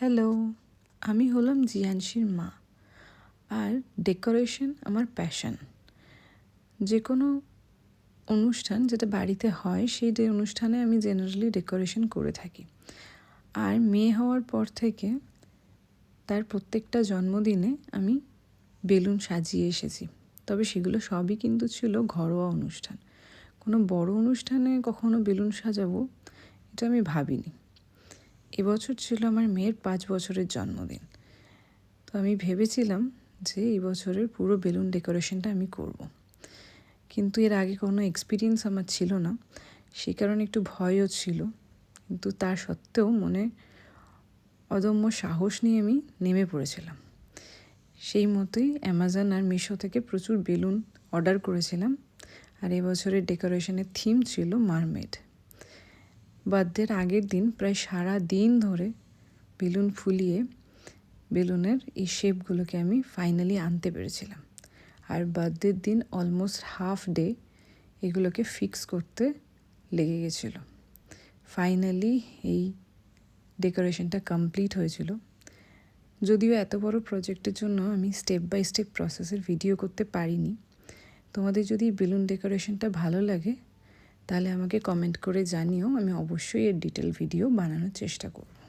Hello, আমি হলাম জিয়ানশির মা আর ডেকোরেশন আমার প্যাশন। যে কোনো অনুষ্ঠান যেটা বাড়িতে হয়, সেই যে অনুষ্ঠানে আমি জেনারেলি ডেকোরেশন করে থাকি। আর মেয়ে হওয়ার পর থেকে তার প্রত্যেকটা জন্মদিনে আমি বেলুন সাজিয়ে এসেছি। তবে সেগুলো সবই কিন্তু ছিল ঘরোয়া অনুষ্ঠান। কোনো বড় অনুষ্ঠানে কখনো বেলুন সাজাবো, এটা আমি ভাবিনি। এবছর ছিল আমার মেয়ের পাঁচ বছরের জন্মদিন। তো আমি ভেবেছিলাম যে এই বছরের পুরো বেলুন ডেকোরেশনটা আমি করব। কিন্তু এর আগে কোনো এক্সপিরিয়েন্স আমার ছিল না। সে কারণে একটু ভয়ও ছিল। কিন্তু তার সত্ত্বেও মনে অদম্য সাহস নিয়ে আমি নেমে পড়েছিলাম। সেই মতোই অ্যামাজন আর মিশো থেকে প্রচুর বেলুন অর্ডার করেছিলাম। আর এবছরের ডেকোরেশনের থিম ছিল মারমেড বার্থডের আগের দিন প্রায় সারা দিন ধরে বেলুন ফুলিয়ে বেলুনের এই শেপগুলোকে আমি ফাইনালি আনতে পেরেছিলাম। আর বার্থডের দিন অলমোস্ট হাফ ডে এগুলোকে ফিক্স করতে লেগে গেছিল। ফাইনালি এই ডেকোরেশনটা কমপ্লিট হয়েছিল। যদিও এত বড় প্রজেক্টের জন্য আমি স্টেপ বাই স্টেপ প্রসেসের ভিডিও করতে পারিনি। তোমাদের যদি বেলুন ডেকোরেশনটা ভালো লাগে তাহলে আমাকে কমেন্ট করে জানিও আমি অবশ্যই এর ডিটেল ভিডিও বানানোর চেষ্টা করব।